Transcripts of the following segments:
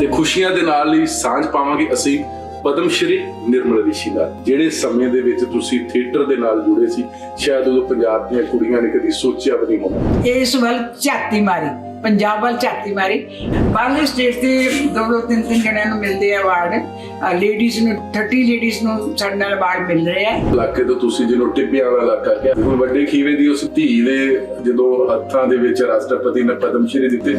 ਤੇ ਖੁਸ਼ੀਆਂ ਦੇ ਨਾਲ ਹੀ ਸਾਂਝ ਪਾਵਾਂਗੇ ਅਸੀਂ ਪਦਮ ਸ਼੍ਰੀ ਨਿਰਮਲ ਰਿਸ਼ੀ ਨਾਲ ਜਿਹੜੇ ਸਮੇਂ ਦੇ ਵਿੱਚ ਤੁਸੀਂ ਥੀਏਟਰ ਦੇ ਨਾਲ ਜੁੜੇ ਸੀ ਸ਼ਾਇਦ ਉਦੋਂ ਪੰਜਾਬ ਦੀਆਂ ਕੁੜੀਆਂ ਨੇ ਕਦੀ ਸੋਚਿਆ ਵੀ ਨਹੀਂ ਹੋਣਾ। ਇਸ ਵੱਲ ਝਾਤੀ ਮਾਰੀ ਪੰਜਾਬ ਵੱਲ ਝਾਤੀ ਮਾਰੀ। ਬਾਹਰਲੇ ਸਟੇਟ ਦੇ ਦੋ ਦੋ ਤਿੰਨ ਤਿੰਨ ਜਣਿਆਂ ਨੂੰ ਮਿਲਦੇ ਆ ਅਵਾਰਡ ਲੇਡੀਜ਼ ਨੂੰ 30 ਲੇਡੀਜ਼ ਨੂੰ ਸਾਡੇ ਨਾਲ ਅਵਾਰਡ ਮਿਲ ਰਹੇ ਆ। ਇਲਾਕੇ ਤੋਂ ਤੁਸੀਂ ਜਿਹਨੂੰ ਟਿੱਬਿਆਂ ਵਾਲਾ ਇਲਾਕਾ ਕਿਹਾ ਹੁਣ ਵੱਡੇ ਖੀਵੇ ਦੀ ਉਸ ਧੀ ਦੇ ਜਦੋਂ ਹੱਥਾਂ ਦੇ ਵਿੱਚ ਰਾਸ਼ਟਰਪਤੀ ਨੇ ਪਦਮ ਸ਼੍ਰੀ ਦਿੱਤੇ।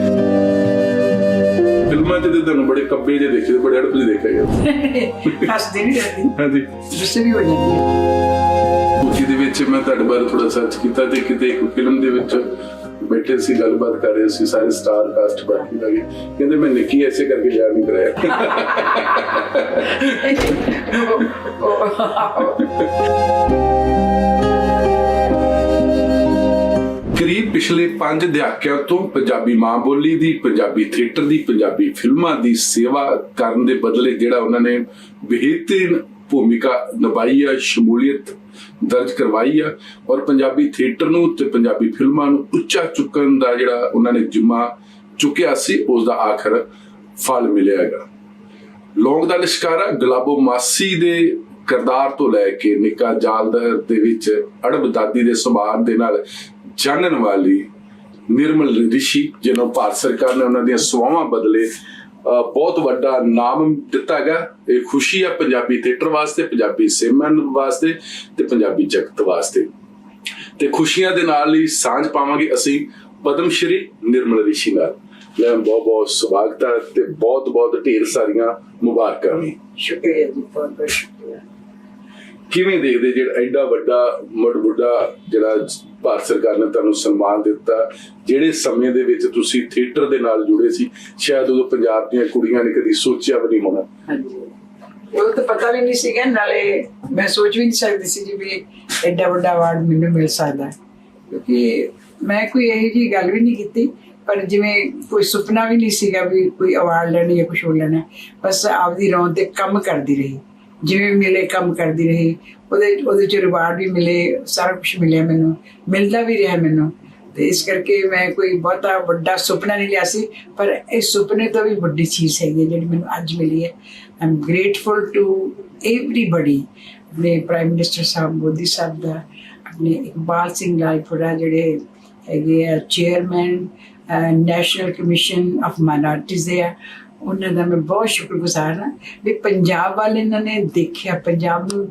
ਫਿਲਮਾਂ 'ਚ ਤੇ ਤੁਹਾਨੂੰ ਬੜੇ ਕੱਬੇ ਜਿਹੇ ਦੇਖੇ ਬੜੇ ਅੜਪ ਜਿਹੇ ਦੇਖੇ ਗਏ। ਹੱਸਦੇ ਨਹੀਂ ਰਹਿੰਦੀ। ਹਾਂਜੀ। ਗੁੱਸੇ ਵੀ ਹੋ ਜਾਂਦੀ ਹੈ ਦੇ ਵਿੱਚ ਮੈਂ ਤੁਹਾਡੇ ਬਾਰੇ ਥੋੜਾ ਸਰਚ ਕੀਤਾ ਤੇ ਕਿਤੇ ਇੱਕ ਫਿਲਮ ਦੇ ਵਿੱਚ ਬੈਠੇ ਸੀ ਗੱਲਬਾਤ ਕਰ ਰਹੇ ਸੀ ਸਾਰੇ ਸਟਾਰ ਕਾਸਟ ਬਾਕੀ ਦਾ ਵੀ। ਕਹਿੰਦੇ ਮੈਂ ਨਿੱਕੀ ਐਸੇ ਕਰਕੇ ਯਾਦ ਨਹੀਂ ਕਰਾਇਆ। ਪਿਛਲੇ 5 ਦਹਾਕਿਆਂ ਤੋਂ ਪੰਜਾਬੀ ਮਾਂ ਬੋਲੀ ਦੀ, ਪੰਜਾਬੀ ਥੀਏਟਰ ਦੀ, ਪੰਜਾਬੀ ਫਿਲਮਾਂ ਦੀ ਸੇਵਾ ਕਰਨ ਦੇ ਬਦਲੇ ਜਿਹੜਾ ਉਹਨਾਂ ਨੇ ਬਿਹਤਰੀਨ ਭੂਮਿਕਾ ਨਿਭਾਈ ਆ, ਸ਼ਮੂਲੀਅਤ ਦਰਜ ਕਰਵਾਈ ਆ ਔਰ ਪੰਜਾਬੀ ਥੀਏਟਰ ਨੂੰ ਤੇ ਪੰਜਾਬੀ ਫਿਲਮਾਂ ਨੂੰ ਉੱਚਾ ਚੁੱਕਣ ਦਾ ਜਿਹੜਾ ਉਹਨਾਂ ਨੇ ਜਿੰਮਾ ਚੁੱਕਿਆ ਸੀ, ਉਸ ਦਾ ਆਖਰ ਫਲ ਮਿਲਿਆ ਹੈਗਾ। ਲੌਂਗ ਦਾ ਲਿਸ਼ਕਾਰਾ ਗਲਾਬੋ ਮਾਸੀ ਦੇ ਕਿਰਦਾਰ ਤੋਂ ਲੈ ਕੇ ਨਿੱਕਾ ਜਾਲਦਰ ਦੇ ਵਿੱਚ ਅੜਬ ਦਾਦੀ ਦੇ ਸੁਭਾਅ ਦੇ ਨਾਲ ਜਾਣਨ ਵਾਲੀ ਨਿਰਮਲ ਰਿਸ਼ੀ ਜਿਹਨੂੰ ਭਾਰਤ ਸਰਕਾਰ ਨੇ ਉਹਨਾਂ ਦੀਆਂ ਸਵਾਵਾਂ ਬਦਲੇ ਬਹੁਤ ਵੱਡਾ ਨਾਮ ਦਿੱਤਾ ਗਿਆ ਇਹ ਖੁਸ਼ੀ ਆ ਪੰਜਾਬੀ ਥੀਏਟਰ ਵਾਸਤੇ ਪੰਜਾਬੀ ਸਿਨੇਮਾ ਵਾਸਤੇ ਤੇ ਪੰਜਾਬੀ ਜਗਤ ਵਾਸਤੇ। ਤੇ ਖੁਸ਼ੀਆਂ ਦੇ ਨਾਲ ਹੀ ਸਾਂਝ ਪਾਵਾਂਗੇ ਅਸੀਂ ਪਦਮ ਸ਼੍ਰੀ ਨਿਰਮਲ ਰਿਸ਼ੀ ਨਾਲ। ਲੈ ਬਹੁਤ ਬਹੁਤ ਸਵਾਗਤ ਹੈ ਤੇ ਬਹੁਤ ਬਹੁਤ ਢੇਰ ਸਾਰੀਆਂ ਮੁਬਾਰਕਾਂ ਵੀ। ਸ਼ੁਕਰੀਆ ਜੀ ਬਹੁਤ ਬਹੁਤ ਸ਼ੁਕਰੀਆ। ਕਿਵੇਂ ਦੇਖਦੇ ਜਿਹੜਾ ਐਡਾ ਵੱਡਾ ਮੁੜ ਬੁੱਢਾ ਜਿਹੜਾ ਭਾਰਤ ਸਰਕਾਰ ਨੇ ਤੁਹਾਨੂੰ ਸਨਮਾਨ ਦਿੱਤਾ। ਜਿਹੜੇ ਸਮੇਂ ਦੇ ਵਿੱਚ ਤੁਸੀਂ ਥੀਏਟਰ ਦੇ ਨਾਲ ਜੁੜੇ ਸੀ, ਸ਼ਾਇਦ ਉਦੋਂ ਪੰਜਾਬ ਦੀਆਂ ਕੁੜੀਆਂ ਨੇ ਕਦੀ ਸੋਚਿਆ ਵੀ ਨਹੀਂ ਹੋਣਾ। ਹਾਂਜੀ। ਉਹ ਤਾਂ ਪਤਾ ਵੀ ਨਹੀਂ ਸੀਗਾ, ਨਾਲੇ ਮੈਂ ਸੋਚ ਵੀ ਨਹੀਂ ਸਕਦੀ ਸੀ ਜੀ ਵੀ ਐਡਾ ਵੱਡਾ ਅਵਾਰਡ ਮੈਨੂੰ ਮਿਲ ਸਕਦਾ। ਕਿਉਂਕਿ ਮੈਂ ਕੋਈ ਇਹੋ ਜਿਹੀ ਗੱਲ ਵੀ ਨਹੀਂ ਕੀਤੀ, ਪਰ ਜਿਵੇਂ ਕੋਈ ਸੁਪਨਾ ਵੀ ਨਹੀਂ ਸੀਗਾ ਵੀ ਕੋਈ ਅਵਾਰਡ ਲੈਣਾ ਜਾਂ ਕੁਝ ਹੋਰ ਲੈਣਾ, ਬਸ ਆਪਦੀ ਰੌਂ ਤੇ ਕੰਮ ਕਰਦੀ ਰਹੀ। ਜਿਵੇਂ ਮਿਲੇ, ਕੰਮ ਕਰਦੀ ਰਹੀ। ਉਹਦੇ ਉਹਦੇ ਚ ਰਿਵਾਰਡ ਵੀ ਮਿਲੇ, ਸਾਰਾ ਕੁਝ ਮਿਲਿਆ ਮੈਨੂੰ। ਮਿਲਦਾ ਵੀ ਰਿਹਾ ਮੈਨੂੰ। ਤੇ ਇਸ ਕਰਕੇ ਮੈਂ ਕੋਈ ਬਹੁਤਾ ਵੱਡਾ ਸੁਪਨਾ ਨਹੀਂ ਲਿਆ ਸੀ, ਪਰ ਇਸ ਸੁਪਨੇ ਤੋਂ ਵੀ ਵੱਡੀ ਚੀਜ਼ ਹੈਗੀ ਹੈ, ਜਿਹੜੀ ਮੈਨੂੰ ਅੱਜ ਮਿਲੀ ਹੈ। I am grateful to everybody ਆਪਣੇ ਪ੍ਰਾਈਮ ਮਿਨਿਸਟਰ ਸਾਹਿਬ, ਮੋਦੀ ਸਾਹਿਬ ਦਾ, ਆਪਣੇ ਇਕਬਾਲ ਸਿੰਘ ਲਾਲਪੁਰਾ ਜਿਹੜੇ ਹੈਗੇ ਆ chairman national commission of minorities ਦੇ ਆ। ਉਹਨਾਂ ਦਾ ਮੈਂ ਬਹੁਤ ਸ਼ੁਕਰਗੁਜ਼ਾਰ ਹਾਂ ਵੀ ਪੰਜਾਬ ਵਾਲੇ ਇਹਨਾਂ ਨੇ ਦੇਖਿਆ ਪੰਜਾਬ ਨੂੰ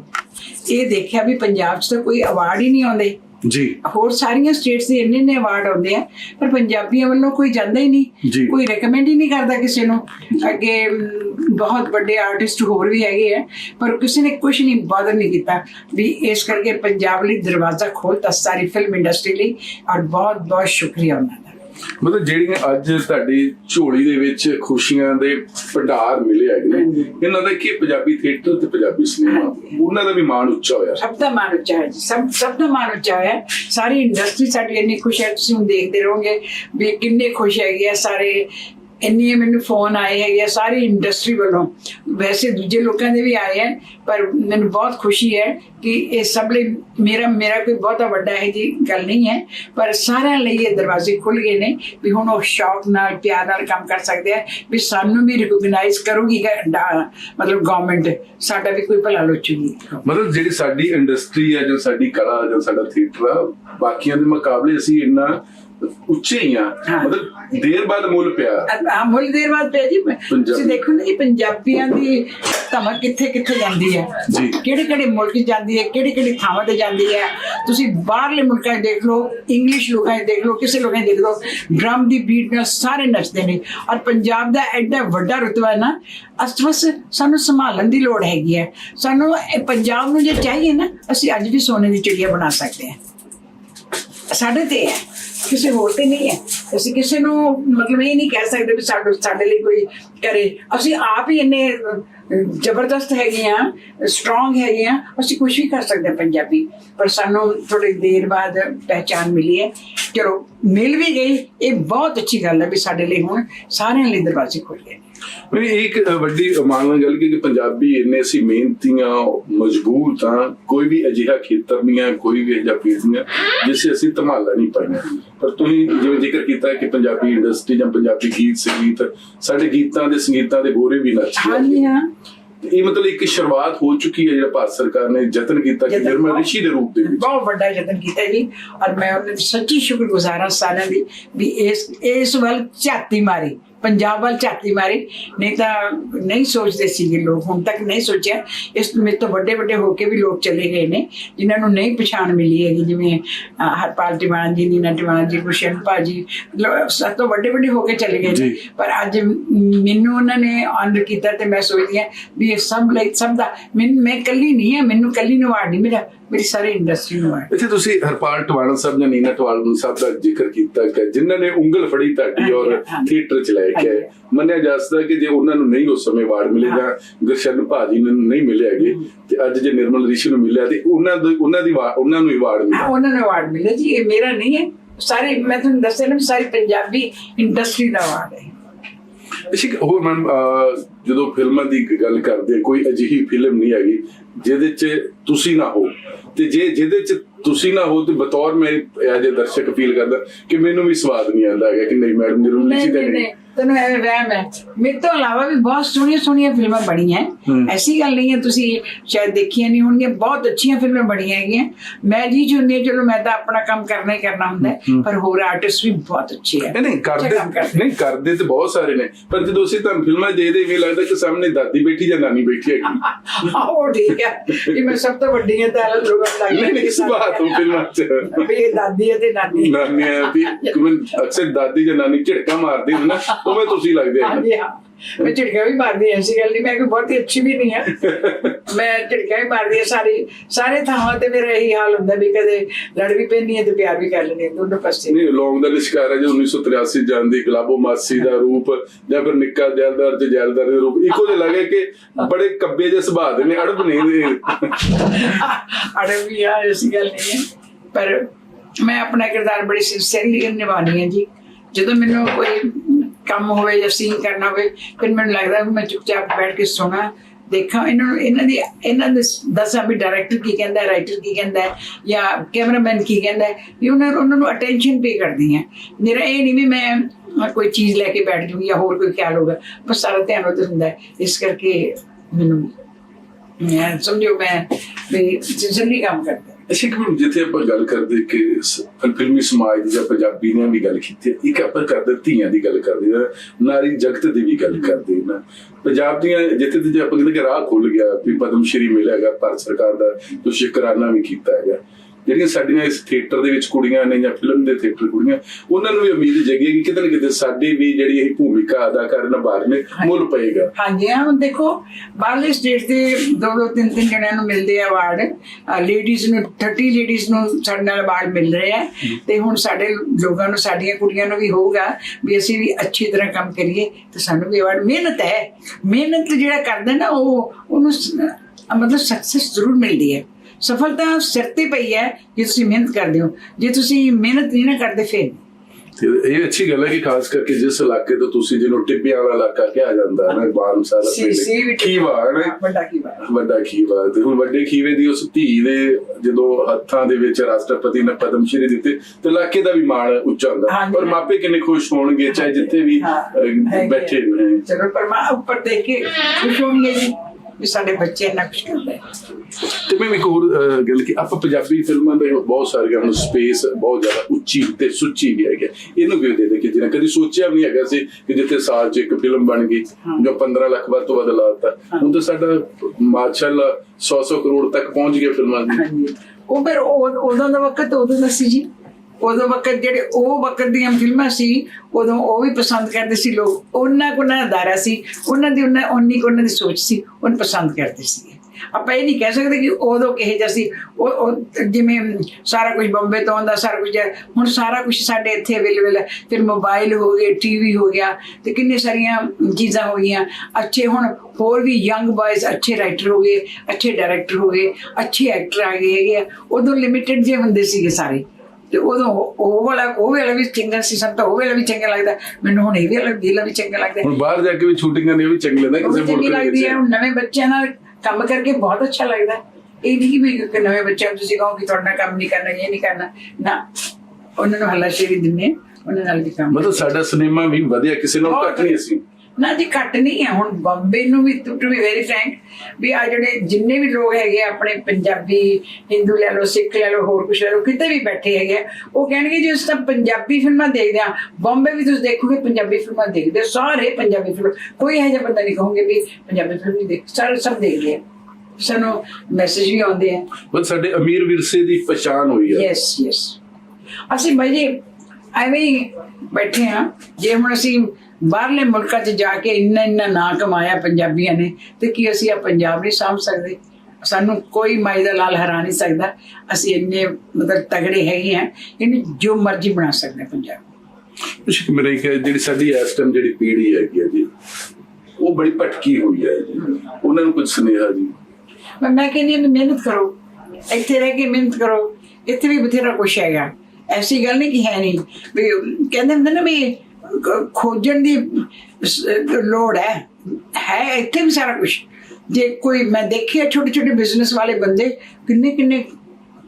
ਇਹ ਦੇਖਿਆ ਵੀ ਪੰਜਾਬ 'ਚ ਤਾਂ ਕੋਈ ਅਵਾਰਡ ਹੀ ਨਹੀਂ ਆਉਂਦੇ। ਜੀ। ਹੋਰ ਸਾਰੀਆਂ ਸਟੇਟਸ ਦੇ ਇੰਨੇ ਨੇ ਅਵਾਰਡ ਆਉਂਦੇ ਆ ਪਰ ਪੰਜਾਬੀਆਂ ਵੱਲੋਂ ਕੋਈ ਜਾਂਦਾ ਹੀ। ਨਹੀਂ ਕੋਈ ਰეკਮੈਂਡ ਹੀ ਨਹੀਂ ਕਰਦਾ ਕਿਸੇ ਨੂੰ। ਅੱਗੇ ਬਹੁਤ ਵੱਡੇ ਆਰਟਿਸਟ ਹੋਰ ਵੀ ਹੈਗੇ ਆ ਪਰ ਕਿਸੇ ਨੇ ਕੁਝ ਨਹੀਂ ਬਾਦਰ ਨਹੀਂ ਕੀਤਾ ਵੀ ਇਸ ਕਰਕੇ ਪੰਜਾਬ ਲਈ ਦਰਵਾਜ਼ਾ ਖੋਲਤਾ ਸਾਰੀ ਫਿਲਮ ਇੰਡਸਟਰੀ ਲਈ ਔਰ ਬਹੁਤ ਬਹੁਤ ਸ਼ੁਕਰੀਆ ਉਹਨਾਂ ਦਾ। ਮਤਲਬ ਜਿਹੜੀਆਂ ਅੱਜ ਤੁਹਾਡੀ ਝੋਲੀ ਦੇ ਵਿੱਚ ਖੁਸ਼ੀਆਂ ਦੇ ਭੰਡਾਰ ਮਿਲੇ ਹੈਗੇ ਨੇ। ਇਹਨਾਂ ਦਾ ਕੀ ਪੰਜਾਬੀ ਥੀਏਟਰ ਤੇ ਪੰਜਾਬੀ ਸਿਨੇਮਾ। ਉਹਨਾਂ ਦਾ ਵੀ ਮਾਣ ਉੱਚਾ ਹੋਇਆ। ਸਭ ਦਾ ਮਾਣ ਉੱਚਾ ਹੈ ਜੀ। ਸਭ ਸਭ ਦਾ ਮਾਣ ਉੱਚਾ ਹੈ ਸਾਰੀ ਇੰਡਸਟਰੀ ਸਾਡੀ ਇੰਨੀ ਖੁਸ਼ ਹੈ। ਤੁਸੀਂ ਹੁਣ ਦੇਖਦੇ ਰਹੋਗੇ ਵੀ ਕਿੰਨੇ ਖੁਸ਼ ਹੈਗੇ ਆ ਸਾਰੇ ਇੰਨੇ ਮੈਨੂੰ ਫੋਨ ਆਏ ਹੈਗੇ ਸਾਰੀ ਇੰਡਸਟਰੀ ਵੱਲੋਂ। ਵੈਸੇ ਦੂਜੇ ਲੋਕਾਂ ਦੇ ਵੀ ਆਏ ਆ, ਪਰ ਮੈਨੂੰ ਬਹੁਤ ਖੁਸ਼ੀ ਹੈ ਕਿ ਇਹ ਸਭ ਲਈ ਮੇਰਾ ਮੇਰਾ ਕੋਈ ਬਹੁਤਾ ਵੱਡਾ ਹੈ ਜੀ ਗੱਲ ਨਹੀਂ ਹੈ, ਪਰ ਸਾਰਿਆਂ ਲਈ ਇਹ ਦਰਵਾਜ਼ੇ ਖੁੱਲ ਗਏ ਨੇ ਵੀ ਹੁਣ ਉਹ ਸ਼ੌਕ ਨਾਲ, ਪਿਆਰ ਨਾਲ ਕੰਮ ਕਰ ਸਕਦੇ ਆ, ਵੀ ਸਾਨੂੰ ਵੀ ਰਿਕੋਗਨਾਈਜ਼ ਕਰੂਗੀ ਮਤਲਬ ਗਵਰਨਮੈਂਟ ਸਾਡਾ ਵੀ ਕੋਈ ਭਲਾ ਲੋਚੂਗੀ। ਮਤਲਬ ਜਿਹੜੀ ਸਾਡੀ ਇੰਡਸਟਰੀ ਹੈ ਜੋ ਸਾਡੀ ਕਲਾ ਜੋ ਸਾਡਾ ਥੀਏਟਰ ਆ, ਬਾਕੀਆਂ ਦੇ ਮੁਕਾਬਲੇ ਅਸੀਂ ਇੰਨਾ ਉੱਚੇ ਹੀ ਆ। ਹਾਂ। ਮਤਲਬ ਦੇਰ ਬਾਅਦ ਮੁੱਲ ਪਿਆ। ਆ ਮੁੱਲ ਦੇਰ ਬਾਅਦ ਪਿਆ ਜੀ। ਤੁਸੀਂ ਦੇਖੋ ਨਾ ਜੀ ਪੰਜਾਬੀਆਂ ਦੀ ਧਮਕ ਕਿੱਥੇ ਕਿੱਥੇ ਜਾਂਦੀ ਹੈ। ਜੀ। ਕਿਹੜੇ ਕਿਹੜੇ ਮੁਲਕ 'ਚ ਜਾਂਦੀ ਹੈ ਕਿਹੜੀ ਕਿਹੜੀ ਥਾਵਾਂ ਤੇ ਜਾਂਦੀ ਹੈ। ਤੁਸੀਂ ਬਾਹਰਲੇ ਮੁਲਕਾਂ 'ਚ ਦੇਖ ਲਓ ਇੰਗਲਿਸ਼ ਲੋਕਾਂ 'ਚ ਦੇਖ ਲਓ ਕਿਸੇ ਲੋਕਾਂ 'ਚ ਦੇਖ ਲਓ ਡਰਮ ਦੀ ਬੀਟ ਨਾਲ ਸਾਰੇ ਨੱਚਦੇ ਨੇ। ਔਰ ਪੰਜਾਬ ਦਾ ਐਡਾ ਵੱਡਾ ਰੁਤਬਾ ਹੈ ਨਾ ਅਸਵਸ ਸਾਨੂੰ ਸੰਭਾਲਣ ਦੀ ਲੋੜ ਹੈਗੀ ਹੈ। ਸਾਨੂੰ ਇਹ ਪੰਜਾਬ ਨੂੰ ਜੇ ਚਾਹੀਏ ਨਾ ਅਸੀਂ ਅੱਜ ਵੀ ਸੋਨੇ ਦੀ ਚਿੜੀਆ ਬਣਾ ਸਕਦੇ ਹਾਂ। ਸਾਡੇ ਤੇ ਹੈ, ਕਿਸੇ ਹੋਰ ਤੇ ਨਹੀਂ ਹੈ। ਅਸੀਂ ਕਿਸੇ ਨੂੰ ਮਤਲਬ ਇਹ ਨਹੀਂ ਕਹਿ ਸਕਦੇ ਵੀ ਸਾਡੇ ਸਾਡੇ ਲਈ ਕੋਈ ਕਰੇ। ਅਸੀਂ ਆਪ ਹੀ ਇੰਨੇ ਜ਼ਬਰਦਸਤ ਹੈਗੇ ਆ ਸਟਰੋਂਗ ਹੈਗੇ ਆ ਅਸੀਂ ਕੁਝ ਵੀ ਕਰ ਸਕਦੇ ਹਾਂ ਪੰਜਾਬੀ। ਪਰ ਸਾਨੂੰ ਥੋੜੀ ਦੇਰ ਬਾਅਦ ਪਹਿਚਾਨ ਮਿਲੀ ਹੈ। ਚਲੋ, ਮਿਲ ਵੀ ਗਈ। ਇਹ ਬਹੁਤ ਅੱਛੀ ਗੱਲ ਹੈ ਵੀ ਸਾਡੇ ਲਈ ਹੁਣ ਸਾਰਿਆਂ ਲਈ ਦਰਵਾਜ਼ੇ ਖੁੱਲ੍ਹ ਗਏ ਮੇਰੀ ਇੱਕ ਵੱਡੀ ਮੰਨ ਗੱਲ ਕਿ ਕਿ ਪੰਜਾਬੀ ਇੰਨੇ ਸੀ ਮਿਹਨਤੀਆਂ ਮਜ਼ਬੂਤ ਆ ਕੋਈ ਵੀ ਅਜਿਹਾ ਖੇਤਰ ਨਹੀਂ ਹੈ ਕੋਈ ਵੀ ਅਜਿਹਾ ਫੀਲਡ ਨਹੀਂ ਜਿਸੇ ਅਸੀਂ ਧਮਾਲਾ ਨਹੀਂ ਪਾਈਆਂ। ਪਰ ਤੁਸੀਂ ਜਿਵੇਂ ਜ਼ਿਕਰ ਕੀਤਾ ਕਿ ਪੰਜਾਬੀ ਇੰਡਸਟਰੀ ਜਾਂ ਪੰਜਾਬੀ ਗੀਤ ਸੰਗੀਤ ਸਾਡੇ ਗੀਤਾਂ ਦੇ ਸੰਗੀਤਾਂ ਦੇ ਗੋਰੇ ਵੀ ਨੱਚ ਗਏ। ਹਾਂਜੀ ਹਾਂ। ਇਹ ਮਤਲਬ ਇੱਕ ਸ਼ੁਰੂਆਤ ਹੋ ਚੁੱਕੀ ਹੈ ਜਿਹੜਾ ਭਾਰਤ ਸਰਕਾਰ ਨੇ ਯਤਨ ਕੀਤਾ ਕਿ ਨਿਰਮਲ ਰਿਸ਼ੀ ਦੇ ਰੂਪ ਦੇ ਵਿੱਚ। ਬਹੁਤ ਵੱਡਾ ਯਤਨ ਕੀਤਾ ਜੀ ਔਰ ਮੈਂ ਉਹਨਾਂ ਦੀ ਸੱਚੀ ਸ਼ੁਕਰਗੁਜ਼ਾਰ ਹਾਂ ਸਾਰਿਆਂ ਦੀ ਵੀ ਇਸ ਇਸ ਵੱਲ ਝਾਤੀ ਮਾਰੀ। ਪੰਜਾਬ ਵੱਲ ਝਾਤੀ ਮਾਰੀ। ਨਹੀਂ ਤਾਂ ਨਹੀਂ ਸੋਚਦੇ ਸੀਗੇ ਲੋਕ ਹੁਣ ਤੱਕ ਨਹੀਂ ਸੋਚਿਆ। ਇਸ ਮੇਰੇ ਤੋਂ ਵੱਡੇ ਵੱਡੇ ਹੋ ਕੇ ਵੀ ਲੋਕ ਚਲੇ ਗਏ ਨੇ ਜਿਨ੍ਹਾਂ ਨੂੰ ਨਹੀਂ ਪਛਾਣ ਮਿਲੀ ਹੈਗੀ ਜਿਵੇਂ ਹਰਪਾਲ ਟਿਵਾਣਾ ਜੀ ਨੀਨਾ ਟਿਵਾਣਾ ਜੀ ਗੁਰਸ਼ਨ ਭਾਜੀ ਸਭ ਤੋਂ ਵੱਡੇ ਵੱਡੇ ਹੋ ਕੇ ਚਲੇ ਗਏ। ਨੇ। ਪਰ ਅੱਜ ਮੈਨੂੰ ਉਹਨਾਂ ਨੇ ਆਨਰ ਕੀਤਾ ਤੇ ਮੈਂ ਸੋਚਦੀ ਹਾਂ ਵੀ ਇਹ ਸਭ ਲਈ ਸਭ ਦਾ ਮੈਂ ਕੱਲੀ ਨਹੀਂ ਹਾਂ ਮੈਨੂੰ ਕੱਲੀ ਨੂੰ ਅਵਾਰਡ ਨਹੀਂ ਮੇਰਾ ਮੇਰੀ ਸਾਰੀ ਇੰਡਸਟਰੀ ਨੂੰ ਹੈ। ਇੱਥੇ ਤੁਸੀਂ ਹਰਪਾਲ ਟਵਾਣਾ ਸਾਹਿਬ ਜਾਂ ਨੀਨਾ ਟਵਾਣਾ ਸਾਹਿਬ ਦਾ ਜ਼ਿਕਰ ਕੀਤਾ ਕਿ ਜਿਨ੍ਹਾਂ ਨੇ ਉਂਗਲ ਫੜੀ ਤੁਹਾਡੀ ਔਰ। ਥੀਏਟਰ ਚ ਲੈ ਕੇ। ਮੰਨਿਆ ਜਾ ਸਕਦਾ ਕਿ ਜੇ ਉਹਨਾਂ ਨੂੰ ਨਹੀਂ ਉਸ ਸਮੇਂ ਵਾਰਡ ਮਿਲੇ ਜਾਂ ਗੁਰਸ਼ਨ ਭਾਜੀ ਨੂੰ ਨਹੀਂ ਮਿਲੇ ਹੈਗੇ ਤੇ ਅੱਜ ਜੇ ਨਿਰਮਲ ਰਿਸ਼ੀ ਨੂੰ ਮਿਲਿਆ ਤੇ ਉਹਨਾਂ ਦੀ ਉਹਨਾਂ ਦੀ ਉਹਨਾਂ ਨੂੰ ਹੀ ਵਾਰਡ ਮਿਲਿਆ। ਉਹਨਾਂ ਨੂੰ ਅਵਾਰਡ ਮਿਲਿਆ ਜੀ ਇਹ ਮੇਰਾ ਨਹੀਂ ਹੈ। ਸਾਰੀ ਮੈਂ ਤੁਹਾਨੂੰ ਦੱਸਿਆ ਨਾ ਸਾਰੀ ਪੰਜਾਬੀ ਇੰਡਸਟਰੀ ਦਾ ਅਵਾਰਡ ਹੈ। ਇਸ਼ਕ ਹੋਰ ਮੈਮ ਜਦੋਂ ਫਿਲਮਾਂ ਦੀ ਗੱਲ ਕਰਦੇ ਕੋਈ ਅਜਿਹੀ ਫਿਲਮ ਨਹੀਂ ਹੈਗੀ ਜਿਹਦੇ 'ਚ ਤੁਸੀਂ ਨਾ ਹੋ। ਤੇ ਜੇ ਜਿਹਦੇ 'ਚ ਤੁਸੀਂ ਨਾ ਹੋ ਤੇ ਬਤੌਰ ਮੈਂ ਐਜ ਦਰਸ਼ਕ ਫੀਲ ਕਰਦਾ ਕਿ ਮੈਨੂੰ ਵੀ ਸਵਾਦ ਨਹੀਂ ਆਉਂਦਾ ਹੈਗਾ ਕਿ ਨਹੀਂ ਮੈਡਮ ਨਿਰਮਲ ਨਹੀਂ ਨਹੀਂ। ਨਹੀਂ। ਤੈਨੂੰ ਐਵੇਂ ਵਹਿਮ ਹੈ। ਮੇਰੇ ਤੋਂ ਇਲਾਵਾ ਵੀ ਬਹੁਤ ਸੋਹਣੀਆਂ ਸੋਹਣੀਆਂ ਫਿਲਮਾਂ ਬਣੀਆਂ ਹੂੰ। ਐਸੀ ਗੱਲ ਨਹੀਂ ਹੈ ਤੁਸੀਂ ਸ਼ਾਇਦ ਦੇਖੀਆਂ ਨਹੀਂ ਹੋਣਗੀਆਂ। ਬਹੁਤ ਅੱਛੀਆਂ ਫਿਲਮਾਂ ਬਣੀਆਂ ਹੈਗੀਆਂ। ਮੈਂ ਜੀ ਹਾਂ ਚਲੋ ਮੈਂ ਤਾਂ ਆਪਣਾ ਕੰਮ ਕਰਨਾ ਹੀ ਕਰਨਾ ਹੁੰਦਾ ਹੈ, ਪਰ ਹੋਰ ਆਰਟਿਸਟ ਵੀ ਬਹੁਤ ਅੱਛੇ ਹੈ। ਨਹੀਂ ਕਰਦੇ। ਨਹੀਂ ਕਰਦੇ ਤੇ ਬਹੁਤ ਸਾਰੇ ਨੇ। ਪਰ ਜਦੋਂ ਅਸੀਂ ਤੁਹਾਨੂੰ ਫਿਲਮਾਂ ਦੇਖਦੇ ਇਵੇਂ ਲੱਗਦਾ ਕਿ ਸਾਹਮਣੇ ਦਾਦੀ ਬੈਠੀ ਜਾਂ ਨਾਨੀ ਬੈਠੀ ਹੈਗੀ। ਹਾਂ, ਉਹ ਠੀਕ ਹੈ। ਕਿ ਮੈਂ ਸਭ ਤੋਂ ਵੱਡੀ ਹਾਂ ਤਾਂ ਲੋਕਾਂ ਲੱਗਦਾ ਨਹੀਂ ਇਸ ਬਾਤ ਨੂੰ ਫਿਲਮਾਂ 'ਚ। ਵੀ ਇਹ ਦਾਦੀ ਹੈ ਤੇ ਨਾਨੀ ਨਾਨੀ ਆ ਵੀ ਕਿਵੇਂ ਅਕਸਰ ਦਾਦੀ ਜਾਂ ਨਾਨੀ ਝਿੜਕਾ ਮਾਰਦੀ ਹੁੰਦੀ ਨਾ ਉਵੇਂ ਤੁਸੀਂ ਲੱਗਦੇ ਆ। ਹਾਂਜੀ ਹਾਂ। ਮੈਂ ਝਿੜਕਾ ਵੀ ਮਾਰਦੀ ਐ ਐਸੀ ਗੱਲ ਨਹੀਂ ਮੈਂ ਕੋਈ ਬਹੁਤੀ ਅੱਛੀ ਵੀ ਨਹੀਂ ਹੈ ਮੈਂ ਝਿੜਕਾ ਵੀ ਮਾਰਦੀ ਹਾਂ ਸਾਰੀ ਸਾਰੇ ਥਾਵਾਂ ਤੇ ਮੇਰਾ ਇਹੀ ਹਾਲ ਹੁੰਦਾ ਵੀ ਕਦੇ ਲੜ ਵੀ ਪੈਂਦੀ ਹੈ ਤੇ ਪਿਆਰ ਵੀ ਕਰ ਲੈਂਦੀ ਹਾਂ ਦੋਨੋਂ ਪਾਸੇ। ਨਹੀਂ ਲੌਂਗ ਦਾ ਲਿਸ਼ਕਾਰ ਹੈ ਜੋ 1983 ਜਾਂਦੀ ਗੁਲਾਬੋ ਮਾਸੀ ਦਾ ਰੂਪ ਜਾਂ ਫਿਰ ਨਿੱਕਾ ਜੈਲਦਾਰ ਤੇ ਜੈਲਦਾਰ ਦੇ ਰੂਪ ਇੱਕੋ ਜਿਹਾ ਲੱਗੇ ਕਿ ਬੜੇ ਕੱਬੇ ਜਿਹੇ ਸੁਭਾਅ ਦੇ ਨੇ ਅੜਬ ਨਹੀਂ ਦੇ ਅੜੇ ਵੀ ਆ ਐਸੀ ਗੱਲ ਨਹੀਂ ਹੈ। ਪਰ ਮੈਂ ਆਪਣਾ ਕਿਰਦਾਰ ਬੜੀ ਸਿੰਸੀਅਰਲੀ ਨਿਭਾਉਣੀ ਹੈ ਜੀ। ਜਦੋਂ ਮੈਨੂੰ ਕੋਈ ਕੰਮ ਹੋਵੇ ਜਾਂ ਸੀਨ ਕਰਨਾ ਹੋਵੇ, ਫਿਰ ਮੈਨੂੰ ਲੱਗਦਾ ਵੀ ਮੈਂ ਚੁੱਪਚਾਪ ਬੈਠ ਕੇ ਸੁਣਾ, ਦੇਖਾਂ। ਇਹਨਾਂ ਨੂੰ, ਇਹਨਾਂ ਦੀ, ਇਹਨਾਂ ਦੇ ਦੱਸਾਂ ਵੀ ਡਾਇਰੈਕਟਰ ਕੀ ਕਹਿੰਦਾ ਹੈ ਰਾਈਟਰ ਕੀ ਕਹਿੰਦਾ ਹੈ ਜਾਂ ਕੈਮਰਾਮੈਨ ਕੀ ਕਹਿੰਦਾ ਹੈ ਵੀ ਉਹਨਾਂ ਉਹਨਾਂ ਨੂੰ ਅਟੈਂਸ਼ਨ ਪੇ ਕਰਦੀ ਹੈ ਮੇਰਾ ਇਹ ਨਹੀਂ ਵੀ ਮੈਂ ਕੋਈ ਚੀਜ਼ ਲੈ ਕੇ ਬੈਠ ਜੂਗੀ ਜਾਂ ਹੋਰ ਕੋਈ ਖਿਆਲ ਹੋਗਾ ਬਸ ਸਾਰਾ ਧਿਆਨ ਉੱਧਰ ਹੁੰਦਾ ਹੈ। ਇਸ ਕਰਕੇ ਮੈਨੂੰ, ਮੈਂ ਸਮਝੋ ਮੈਂ, ਵੀ ਸਿੰਸੀਅਰਲੀ ਕੰਮ ਕਰਦਾ ਅੱਛਾ ਹੁਣ ਜਿੱਥੇ ਆਪਾਂ ਗੱਲ ਕਰਦੇ ਕਿ ਫਿਲਮੀ ਸਮਾਜ ਦੀ ਜਾਂ ਪੰਜਾਬੀ ਦੀਆਂ ਵੀ ਗੱਲ ਕੀਤੀ ਇੱਕ ਆਪਾਂ ਕਰਦੇ ਧੀਆਂ ਦੀ ਗੱਲ ਕਰਦੇ ਹਾਂ, ਨਾਰੀ ਜਗਤ ਦੀ ਵੀ ਗੱਲ ਕਰਦੇ ਨਾ ਪੰਜਾਬ ਦੀਆਂ ਜਿੱਥੇ ਜਿੱਥੇ ਆਪਾਂ ਕਹਿੰਦੇ ਕਿ ਰਾਹ ਖੁੱਲ ਗਿਆ, ਵੀ ਪਦਮ ਸ਼੍ਰੀ ਮਿਲਿਆ ਹੈਗਾ, ਭਾਰਤ ਸਰਕਾਰ ਦਾ ਜੋ ਸ਼ੁਕਰਾਨਾ ਵੀ ਕੀਤਾ ਹੈਗਾ। ਜਿਹੜੀਆਂ ਸਾਡੀਆਂ ਇਸ ਥੀਏਟਰ ਦੇ ਵਿੱਚ ਕੁੜੀਆਂ ਨੇ ਜਾਂ ਫਿਲਮ ਦੇ ਥੀਏਟਰ ਕੁੜੀਆਂ ਉਹਨਾਂ ਨੂੰ ਵੀ ਉਮੀਦ ਜਗੀ ਹੈ ਕਿ ਕਿਤੇ ਨਾ ਕਿਤੇ ਸਾਡੀ ਵੀ ਜਿਹੜੀ ਇਹ ਭੂਮਿਕਾ ਅਦਾ ਕਰਨ ਬਾਰੇ ਨੇ ਮੁੱਲ ਪਏਗਾ। ਹਾਂਜੀ ਹਾਂ ਹੁਣ ਦੇਖੋ ਬਾਹਰਲੇ ਸਟੇਟ ਦੇ ਦੋ ਦੋ ਤਿੰਨ ਤਿੰਨ ਜਣਿਆਂ ਨੂੰ ਮਿਲਦੇ ਆ ਅਵਾਰਡ ਲੇਡੀਜ਼ ਨੂੰ 30 ਲੇਡੀਜ਼ ਨੂੰ ਸਾਡੇ ਨਾਲ ਅਵਾਰਡ ਮਿਲ ਰਹੇ ਆ। ਤੇ ਹੁਣ ਸਾਡੇ ਲੋਕਾਂ ਨੂੰ ਸਾਡੀਆਂ ਕੁੜੀਆਂ ਨੂੰ ਵੀ ਹੋਊਗਾ ਵੀ ਅਸੀਂ ਵੀ ਅੱਛੀ ਤਰ੍ਹਾਂ ਕੰਮ ਕਰੀਏ ਤੇ ਸਾਨੂੰ ਵੀ ਅਵਾਰਡ ਮਿਹਨਤ ਹੈ। ਮਿਹਨਤ ਜਿਹੜਾ ਕਰਦੇ ਨਾ ਉਹ ਉਹਨੂੰ ਮਤਲਬ ਸਕਸੈਸ ਜ਼ਰੂਰ ਮਿਲਦੀ ਹੈ। ਸਫਲਤਾ ਸਿਰ ਤੇ ਪਈ ਹੈ ਜੇ ਤੁਸੀਂ ਮਿਹਨਤ ਕਰਦੇ ਹੋ। ਜੇ ਤੁਸੀਂ ਮਿਹਨਤ ਨਹੀਂ ਨਾ ਕਰਦੇ ਫਿਰ? ਇਹ ਅੱਛੀ ਗੱਲ ਹੈ ਕਿ ਖਾਸ ਕਰਕੇ ਜਿਸ ਇਲਾਕੇ ਤੋਂ ਤੁਸੀਂ ਜਿਹਨੂੰ ਟਿੱਬਿਆਂ ਵਾਲਾ ਇਲਾਕਾ ਕਿਹਾ ਜਾਂਦਾ ਹੈ ਨਾ ਬਾਲ ਸਾਰਾ ਵੀ ਖੀਵਾ ਹੈ ਵੱਡਾ ਬਾਤ ਵੱਡਾ ਖੀਵਾ ਤੇ ਹੁਣ ਵੱਡੇ ਖੀਵੇ ਦੀ ਉਸ ਧੀ ਦੇ ਜਦੋਂ ਹੱਥਾਂ ਦੇ ਵਿੱਚ ਰਾਸ਼ਟਰਪਤੀ ਨੇ ਪਦਮ ਸ਼੍ਰੀ ਦਿੱਤੇ ਤੇ ਇਲਾਕੇ ਦਾ ਵੀ ਮਾਣ ਉੱਚਾ ਹੁੰਦਾ। ਪਰ ਮਾਪੇ ਕਿੰਨੇ ਖੁਸ਼ ਹੋਣਗੇ ਚਾਹੇ ਜਿੱਥੇ ਵੀ ਬੈਠੇ। ਨੇ ਚਲੋ ਪਰ ਮੈਂ ਉੱਪਰ ਦੇਖ ਕੇ ਖੁਸ਼ ਹੋਣਗੇ ਜੀ। ਵੀ ਸਾਡੇ ਬੱਚੇ ਇੰਨਾ ਕੁਛ ਕਰਦੇ। ਤੇ ਮੈਂ ਇੱਕ ਹੋਰ ਗੱਲ ਕਿ ਆਪਾਂ ਪੰਜਾਬੀ ਫਿਲਮਾਂ ਦੇ ਬਹੁਤ ਸਾਰੀਆਂ ਨੂੰ ਸਪੇਸ ਬਹੁਤ ਜ਼ਿਆਦਾ ਉੱਚੀ ਤੇ ਸੁੱਚੀ ਵੀ ਹੈਗੀ ਇਹਨੂੰ ਕਿਉਂ ਦੇ ਦੇ ਕਿ ਜਿਹਨਾਂ ਕਦੀ ਸੋਚਿਆ ਵੀ ਨਹੀਂ ਹੈਗਾ ਸੀ ਕਿ ਜਿੱਥੇ ਸਾਲ 'ਚ ਇੱਕ ਫਿਲਮ ਬਣ ਗਈ ਜੋ 15 ਲੱਖ ਵੱਧ ਤੋਂ ਵੱਧ ਲਾਤਾ ਹੁਣ ਤਾਂ ਸਾਡਾ ਮਾਸ਼ਾਅੱਲਾ 100-100 ਕਰੋੜ ਤੱਕ ਪਹੁੰਚ ਗਿਆ ਫਿਲਮਾਂ ਦੀ। ਉਹ ਫਿਰ ਉਹ- ਉਦੋਂ ਦਾ ਵਕਤ ਉਦੋਂ ਦਾ ਸੀ ਜੀ। ਉਦੋਂ ਵਕਤ ਜਿਹੜੇ ਉਹ ਵਕਤ ਦੀਆਂ ਫਿਲਮਾਂ ਸੀ, ਉਦੋਂ ਉਹ ਵੀ ਪਸੰਦ ਕਰਦੇ ਸੀ ਲੋਕ। ਉਹਨਾਂ ਕੋਲ ਨਾ ਦਾਰਾ ਸੀ। ਉਹਨਾਂ ਦੀ ਉਹਨਾਂ ਉਨੀ ਕੁ ਉਹਨਾਂ ਦੀ ਸੋਚ ਸੀ। ਉਹਨੂੰ ਪਸੰਦ ਕਰਦੇ ਸੀ ਆਪਾਂ ਇਹ ਨਹੀਂ ਕਹਿ ਸਕਦੇ ਕਿ ਉਦੋਂ ਕਿਹੇ ਜਿਹਾ ਸੀ। ਉਹ ਜਿਵੇਂ ਸਾਰਾ ਕੁਝ ਬੰਬੇ ਤੋਂ ਆਉਂਦਾ, ਸਾਰਾ ਕੁਝ ਹੁਣ ਸਾਰਾ ਕੁਝ ਸਾਡੇ ਇੱਥੇ ਅਵੇਲੇਬਲ ਹੈ। ਫਿਰ ਮੋਬਾਈਲ ਹੋ ਗਏ ਟੀਵੀ ਹੋ ਗਿਆ ਤੇ ਕਿੰਨੇ ਸਾਰੀਆਂ ਚੀਜ਼ਾਂ ਹੋ ਗਈਆਂ। ਅੱਛੇ ਹੁਣ ਹੋਰ ਵੀ ਯੰਗ ਬॉयਜ਼ ਅੱਛੇ ਰਾਈਟਰ ਹੋ ਗਏ, ਅੱਛੇ ਡਾਇਰੈਕਟਰ ਹੋ ਗਏ, ਅੱਛੇ ਐਕਟਰ ਆ ਗਏ ਹੈਗੇ ਆ। ਉਦੋਂ ਲਿਮਿਟਿਡ ਜੇ ਹੁੰਦੇ ਸੀਗੇ ਸਾਰੇ। ਤੇ ਉਦੋਂ ਉਹ- ਵਾਲਾ ਉਹ ਵੇਲੇ ਵੀ ਚੰਗਾ ਸੀ ਸਾਨੂੰ ਤਾਂ ਉਹ ਵੇਲੇ ਵੀ ਚੰਗਾ ਲੱਗਦਾ। ਮੈਨੂੰ ਹੁਣ ਇਹ ਵੀ ਵਾਲਾ ਵੀ ਚੰਗਾ ਲੱਗਦਾ। ਹੁਣ ਬਾਹਰ ਜਾ ਕੇ ਵੀ ਸ਼ੂਟਿੰਗਾਂ ਨੇ ਉਹ ਵੀ ਚੰਗੀ ਲੱਗਦਾ ਕਿਸੇ ਮੁਲਕ ਦੇ ਲੱਗਦੀ ਹੈ ਹੁਣ ਨਵੇਂ ਬੱਚਿਆਂ ਨਾਲ ਕੰਮ ਕਰਕੇ ਬਹੁਤ ਅੱਛਾ ਲੱਗਦਾ। ਇਹ ਨਹੀਂ ਕਿ ਵੀ ਇੱਕ ਨਵੇਂ ਬੱਚਿਆਂ ਨੂੰ ਤੁਸੀਂ ਕਹੋ ਕਿ ਤੁਹਾਡਾ ਕੰਮ ਨਹੀਂ ਕਰਨਾ ਇਹ ਨਹੀਂ ਕਰਨਾ। ਨਾ ਉਹਨਾਂ ਨੂੰ ਹੱਲਾਸ਼ੇਰੀ ਦਿੰਨੇ ਉਹਨਾਂ ਨਾਲ ਵੀ ਕੰਮ ਮਤਲਬ ਸਾਡਾ ਸਿਨੇਮਾ ਵੀ ਵਧੀਆ ਕਿਸੇ ਨਾਲ ਘੱਟ ਨਹੀਂ ਅਸੀਂ। ਨਾ ਜੀ ਘੱਟ ਨਹੀਂ ਹੈ ਹੁਣ ਬੰਬੇ ਨੂੰ ਵੀ ਟੂ ਬੀ ਵੈਰੀ ਫ੍ਰੈਂਕ ਵੀ ਆ ਜਿਹੜੇ ਜਿੰਨੇ ਵੀ ਲੋਕ ਹੈਗੇ ਆ, ਆਪਣੇ ਪੰਜਾਬੀ ਹਿੰਦੂ ਲੈ ਲਓ ਸਿੱਖ ਲੈ ਲਓ ਹੋਰ ਕੁਛ ਲੈ ਲਓ ਕਿਤੇ ਵੀ ਬੈਠੇ ਹੈਗੇ ਆ, ਉਹ ਕਹਿਣਗੇ ਜੀ ਉਸ ਤਾਂ ਪੰਜਾਬੀ ਫਿਲਮਾਂ ਦੇਖਦੇ ਆ। ਬੰਬੇ ਵੀ ਤੁਸੀਂ ਦੇਖੋਗੇ ਪੰਜਾਬੀ ਫਿਲਮਾਂ ਦੇਖਦੇ ਆ, ਸਾਰੇ ਪੰਜਾਬੀ ਫਿਲਮ ਕੋਈ ਇਹੋ ਜਿਹਾ ਬੰਦਾ ਨਹੀਂ ਕਹੋਗੇ ਵੀ ਪੰਜਾਬੀ ਫਿਲਮ ਨਹੀਂ ਦੇਖ ਸਾਰੇ ਸਭ ਦੇਖਦੇ ਆ। ਸਾਨੂੰ ਮੈਸੇਜ ਵੀ ਆਉਂਦੇ ਆ। ਬਸ ਸਾਡੇ ਅਮੀਰ ਵਿਰਸੇ ਦੀ ਪਛਾਣ ਹੋਈ ਹੈ ਯੈਸ ਯੈਸ ਅਸੀਂ ਭਾਈ ਜੀ ਐਵੇਂ ਹੀ ਬੈਠੇ ਹਾਂ ਜੇ ਹੁਣ ਅਸੀਂ ਬਾਹਰਲੇ ਮੁਲਕਾਂ 'ਚ ਜਾ ਕੇ ਇੰਨਾ ਇੰਨਾ ਨਾਂ ਕਮਾਇਆ ਪੰਜਾਬੀਆਂ ਨੇ ਤੇ ਕੀ ਅਸੀਂ ਆ ਪੰਜਾਬ ਨਹੀਂ ਸਾਂਭ ਸਕਦੇ? ਸਾਨੂੰ ਕੋਈ ਮਾਈ ਦਾ ਲਾਲ ਹਰਾ ਨਹੀਂ ਸਕਦਾ। ਅਸੀਂ ਇੰਨੇ ਮਤਲਬ ਤਗੜੇ ਹੈਗੇ ਆ ਇਹਨੂੰ ਜੋ ਮਰਜ਼ੀ ਬਣਾ ਸਕਦੇ ਪੰਜਾਬ। ਇਸ਼ਕ ਮੇਰੇ ਕਿ ਜਿਹੜੀ ਸਾਡੀ ਇਸ ਟਾਈਮ ਜਿਹੜੀ ਪੀੜ੍ਹੀ ਹੈਗੀ ਹੈ ਜੀ ਉਹ ਬੜੀ ਭਟਕੀ ਹੋਈ ਹੈ ਜੀ। ਉਹਨਾਂ ਨੂੰ ਕੁਝ ਸੁਨੇਹਾ ਜੀ। ਮੈਂ ਮੈਂ ਕਹਿੰਦੀ ਮਿਹਨਤ ਕਰੋ। ਇੱਥੇ ਰਹਿ ਕੇ ਮਿਹਨਤ ਕਰੋ। ਇੱਥੇ ਵੀ ਬਥੇਰਾ ਕੁਛ ਹੈਗਾ। ਐਸੀ ਗੱਲ ਨਹੀਂ ਕਿ ਹੈ ਨਹੀਂ। ਵੀ ਕਹਿੰਦੇ ਹੁੰਦੇ ਨਾ ਵੀ ਖੋਜਣ ਦੀ ਲੋੜ ਹੈ। ਹੈ ਇੱਥੇ ਵੀ ਸਾਰਾ ਕੁਝ ਜੇ ਕੋਈ, ਮੈਂ ਦੇਖਿਆ ਛੋਟੇ ਛੋਟੇ ਬਿਜ਼ਨਸ ਵਾਲੇ ਬੰਦੇ ਕਿੰਨੇ ਕਿੰਨੇ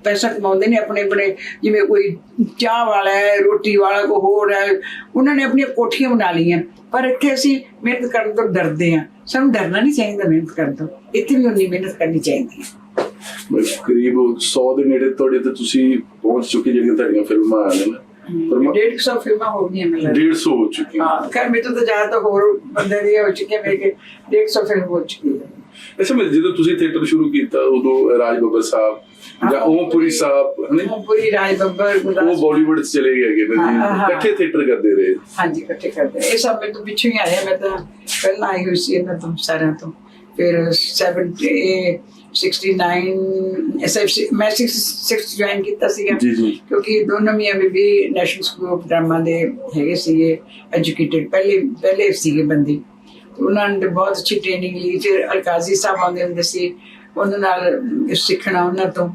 ਪੈਸਾ ਕਮਾਉਂਦੇ ਨੇ ਆਪਣੇ ਆਪਣੇ, ਜਿਵੇਂ ਕੋਈ ਚਾਹ ਵਾਲਾ ਹੈ, ਰੋਟੀ ਵਾਲਾ ਕੋ ਹੋਰ ਹੈ, ਉਹਨਾਂ ਨੇ ਆਪਣੀਆਂ ਕੋਠੀਆਂ ਬਣਾ ਲਈਆਂ। ਪਰ ਇੱਥੇ ਅਸੀਂ ਮਿਹਨਤ ਕਰਨ ਤੋਂ ਡਰਦੇ ਹਾਂ। ਸਾਨੂੰ ਡਰਨਾ ਨਹੀਂ ਚਾਹੀਦਾ ਮਿਹਨਤ ਕਰਨ ਤੋਂ। ਇੱਥੇ ਵੀ ਉਨੀ ਮਿਹਨਤ ਕਰਨੀ ਚਾਹੀਦੀ ਹੈ। ਕਰੀਬ 100 ਦੇ ਨੇੜੇ ਤੁਹਾਡੇ ਤੇ ਤੁਸੀਂ ਪਹੁੰਚ ਚੁੱਕੇ ਜਿਹੜੀਆਂ ਤੁਹਾਡੀਆਂ ਫਿਲਮਾਂ ਆ ਨੇ। ਨਾ ਪਰ ਮੈਂ- ਡੇਢ ਕੁ ਸੌ ਫਿਲਮਾਂ ਹੋ ਗਈਆਂ 150 ਹੋ ਚੁੱਕੀਆਂ। ਹਾਂ ਖੈਰ ਮੇਰੇ ਤੋਂ ਜ਼ਿਆਦਾ ਤਾਂ ਹੋਰ ਬੰਦੇ ਦੀ ਹੋ ਚੁੱਕੀ ਹੈ ਮੇਰੇ ਕੇ ਡੇਢ ਸੌ ਫਿਲਮ ਹੋ ਚੁੱਕੀ ਹੈ। ਅੱਛਾ ਮੈਂ ਜਦੋਂ ਤੁਸੀਂ ਥੀਏਟਰ ਸ਼ੁਰੂ ਕੀਤਾ ਉਦੋਂ ਰਾਜ ਬੱਬਰ ਸਾਹਿਬ ਜਾਂ ਓਮਪੁਰੀ ਸਾਹਿਬ ਹਨੇ? ਉਹ ਪੂਰੀ ਰਾਜ ਬੱਬਰ ਉਹ ਬਾਲੀਵੁੱਡ ਚ ਚਲੇ ਗਏ ਹਾਂ। ਇਕੱਠੇ ਥੀਏਟਰ ਕਰਦੇ ਰਹੇ। ਹਾਂਜੀ ਇਕੱਠੇ ਕਰਦੇ ਇਹ ਸਭ ਮੇਰੇ ਤੋਂ ਪਿੱਛੋਂ ਹੀ ਆਇਆ ਮੈਂ ਤਾਂ ਪਹਿਲਾਂ ਆਈ ਹੋਈ ਸੀ ਇਹਨਾਂ ਤੋਂ ਸਾਰਿਆਂ ਤੋਂ। ਫਿਰ 70 69 ਐਸਐਫਸੀ ਮੈਂ 66 ਜੁਆਇਨ ਕੀਤਾ ਸੀਗਾ। ਕਿਉਂਕਿ ਦੋਨੋਂ ਮੀਆਂ ਬੀਬੀ ਨੈਸ਼ਨਲ ਸਕੂਲ ਆਫ ਡਰਾਮਾ ਦੇ ਹੈਗੇ ਸੀਗੇ ਐਜੂਕੇਟਿਡ ਪਹਿਲੇ ਪਹਿਲੇ ਸੀਗੇ ਬੰਦੇ। ਉਹਨਾਂ ਨੇ ਬਹੁਤ ਅੱਛੀ ਟ੍ਰੇਨਿੰਗ ਲਈ। ਫਿਰ ਅਲਕਾਜ਼ੀ ਸਾਹਿਬ ਆਉਂਦੇ ਹੁੰਦੇ ਸੀ ਉਹਨਾਂ ਨਾਲ ਸਿੱਖਣਾ ਉਹਨਾਂ ਤੋਂ।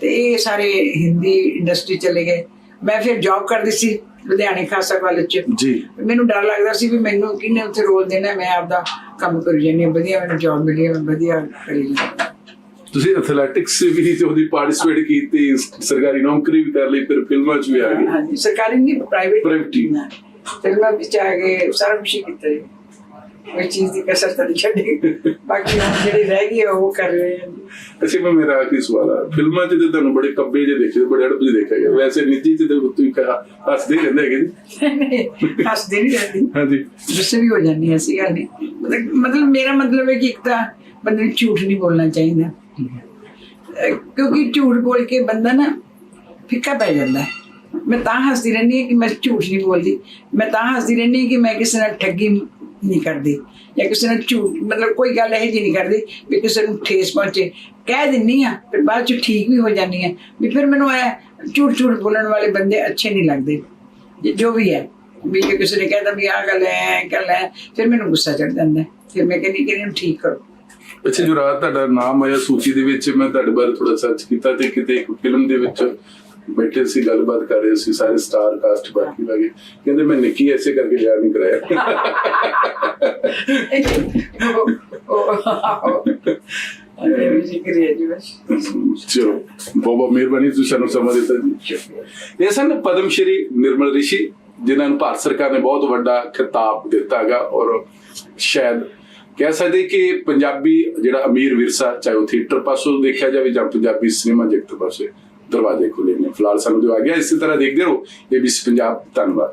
ਤੇ ਇਹ ਸਾਰੇ ਹਿੰਦੀ ਇੰਡਸਟਰੀ ਚਲੇ ਗਏ। ਮੈਂ ਫਿਰ ਜੌਬ ਕਰਦੀ ਸੀ ਲੁਧਿਆਣੇ ਖਾਸਾ ਕਾਲਜ ਚ। ਜੀ। ਮੈਨੂੰ ਡਰ ਲੱਗਦਾ ਸੀ ਵੀ ਮੈਨੂੰ ਕਿਹਨੇ ਉੱਥੇ ਰੋਲ ਦੇਣਾ ਮੈਂ ਆਪਦਾ ਕੰਮ ਕਰੀ ਹਾਂ ਵਧੀਆ ਮੈਨੂੰ ਜੌਬ ਮਿਲੀ ਹੈ, ਮੈਂ ਵਧੀਆ ਕਰੀ ਹਾਂ। ਤੁਸੀਂ ਐਥਲੈਟਿਕਸ ਵੀ ਤੇ ਉਹਦੀ ਪਾਰਟਿਸਿਪੇਟ ਕੀਤੀ ਸਰਕਾਰੀ ਨੌਕਰੀ ਵੀ ਕਰ ਲਈ ਫਿਰ ਫਿਲਮਾਂ ਚ ਵੀ ਆ ਗਏ। ਹਾਂਜੀ ਸਰਕਾਰੀ ਨਹੀਂ ਪ੍ਰਾਈਵੇਟ Private ਹੀ। ਫਿਲਮਾਂ। ਵਿੱਚ ਆ ਗਏ ਸਾਰਾ ਕੁਝ ਕੀਤਾ ਜੀ। ਕੋਈ ਚੀਜ਼ ਦੀ ਕਸਰ ਤਾਂ ਨਹੀਂ ਛੱਡੀ। ਬਾਕੀ ਜਿਹੜੀ ਰਹਿ ਗਈ ਉਹ ਕਰ ਰਹੇ ਹਾਂ। ਅੱਛਾ ਮੈਂ ਮੇਰਾ ਆਖਰੀ ਸਵਾਲ ਆ? ਫਿਲਮਾਂ 'ਚ ਤੇ ਤੁਹਾਨੂੰ ਬੜੇ ਕੱਬੇ ਜੇ ਦੇਖੇ ਬੜੇ ਅੜਪ ਜਿਹੇ ਦੇਖਿਆ ਵੈਸੇ ਨਿੱਜੀ 'ਚ ਤੇ ਤੁਸੀਂ ਕਹਾ ਹੱਸਦੇ ਰਹਿੰਦੇ ਹੈਗੇ ਜੀ। ਹੱਸਦੀ ਨਹੀਂ ਰਹਿੰਦੀ। ਹਾਂਜੀ। ਗੁੱਸੇ ਵੀ ਹੋ ਜਾਂਦੀ ਹੈ ਐਸੀ ਗੱਲ ਨਹੀਂ। ਮਤਲਬ ਮੇਰਾ ਮਤਲਬ ਹੈ ਕਿ ਇੱਕ ਤਾਂ ਬੰਦੇ ਨੂੰ ਝੂਠ ਨਹੀਂ ਬੋਲਣਾ ਚਾਹੀਦਾ। ਕਿਉਂਕਿ ਝੂਠ ਬੋਲ ਕੇ ਬੰਦਾ ਨਾ ਫਿੱਕਾ ਪੈ ਜਾਂਦਾ ਹੈ। ਮੈਂ ਤਾਂ ਹੱਸਦੀ ਰਹਿੰਦੀ ਹਾਂ ਕਿ ਮੈਂ ਝੂਠ ਨਹੀਂ ਬੋਲਦੀ। ਮੈਂ ਤਾਂ ਹੱਸਦੀ ਰਹਿੰਦੀ ਹਾਂ ਕਿ ਮੈਂ ਕਿਸੇ ਨਾਲ ਠੱਗੀ ਨਹੀਂ ਕਰਦੀ। ਜਾਂ ਕਿਸੇ ਨਾਲ ਝੂਠ, ਮਤਲਬ ਕੋਈ ਗੱਲ ਇਹ ਜੀ ਨਹੀਂ ਕਰਦੀ ਵੀ ਕਿਸੇ ਨੂੰ ਠੇਸ ਪਹੁੰਚੇ। ਕਹਿ ਦਿੰਨੀ ਆ, ਫਿਰ ਬਾਅਦ ਚ ਠੀਕ ਵੀ ਹੋ ਜਾਂਦੀ ਹੈ ਵੀ ਫਿਰ ਮੈਨੂੰ ਐ ਝੂਠ ਝੂਠ ਬੋਲਣ ਵਾਲੇ ਬੰਦੇ ਅੱਛੇ ਨਹੀਂ ਲੱਗਦੇ। ਜੋ ਵੀ ਹੈ, ਵੀ ਜੇ ਕਿਸੇ ਨੇ ਕਹਿਤਾ ਵੀ ਆਹ ਗੱਲ ਹੈ ਗੱਲ ਹੈ ਫਿਰ ਮੈਨੂੰ ਗੁੱਸਾ ਚੜ ਜਾਂਦਾ ਫਿਰ ਮੈਂ ਕਹਿੰਦੀ ਕਿ ਇਹਨੂੰ ਠੀਕ ਕਰੋ। ਅੱਛਾ ਜੋ ਰਾਤ ਤੁਹਾਡਾ ਨਾਮ ਆਇਆ ਸੂਚੀ ਦੇ ਵਿੱਚ। ਮੈਂ ਤੁਹਾਡੇ ਬਾਰੇ ਥੋੜਾ ਸਰਚ ਕੀਤਾ ਤੇ ਕਿਤੇ ਇੱਕ ਫਿਲਮ ਦੇ ਵਿੱਚ ਬੈਠੇ ਸੀ ਗੱਲਬਾਤ ਕਰ ਰਹੇ ਸੀ ਸਾਰੇ ਸਟਾਰ ਕਾਸਟ ਬਾਕੀ ਲੱਗੇ। ਕਹਿੰਦੇ ਮੈਂ ਨਿੱਕੀ ਐਸੇ ਕਰਕੇ ਯਾਦ ਨਹੀਂ ਕਰਾਇਆ। ਚਲੋ ਬਹੁਤ ਮਿਹਰਬਾਨੀ ਤੁਸੀਂ ਸਾਨੂੰ ਸਮਾਂ ਦਿੱਤਾ। ਜੀ ਇਹ ਸਨ ਪਦਮ ਸ਼੍ਰੀ ਨਿਰਮਲ ਰਿਸ਼ੀ ਜਿਨ੍ਹਾਂ ਨੂੰ ਭਾਰਤ ਸਰਕਾਰ ਨੇ ਬਹੁਤ ਵੱਡਾ ਖਿਤਾਬ ਦਿੱਤਾ ਹੈਗਾ ਔਰ ਸ਼ਾਇਦ ਕਹਿ ਸਕਦੇ ਕਿ ਪੰਜਾਬੀ ਜਿਹੜਾ ਅਮੀਰ ਵਿਰਸਾ ਚਾਹੇ ਉਹ ਥੀਏਟਰ ਪਾਸੋਂ ਦੇਖਿਆ ਜਾਵੇ ਜਾਂ ਪੰਜਾਬੀ ਸਿਨੇਮਾ ਜਗਤ ਪਾਸੇ ਦਰਵਾਜ਼ੇ ਖੁੱਲੇ ਨੇ। ਫਿਲਹਾਲ ਸਾਨੂੰ ਦਿਓ ਆ ਗਿਆ ਇਸੇ ਤਰ੍ਹਾਂ ਦੇਖਦੇ ਰਹੋ। ਏਬੀਸੀ ਪੰਜਾਬ ਧੰਨਵਾਦ।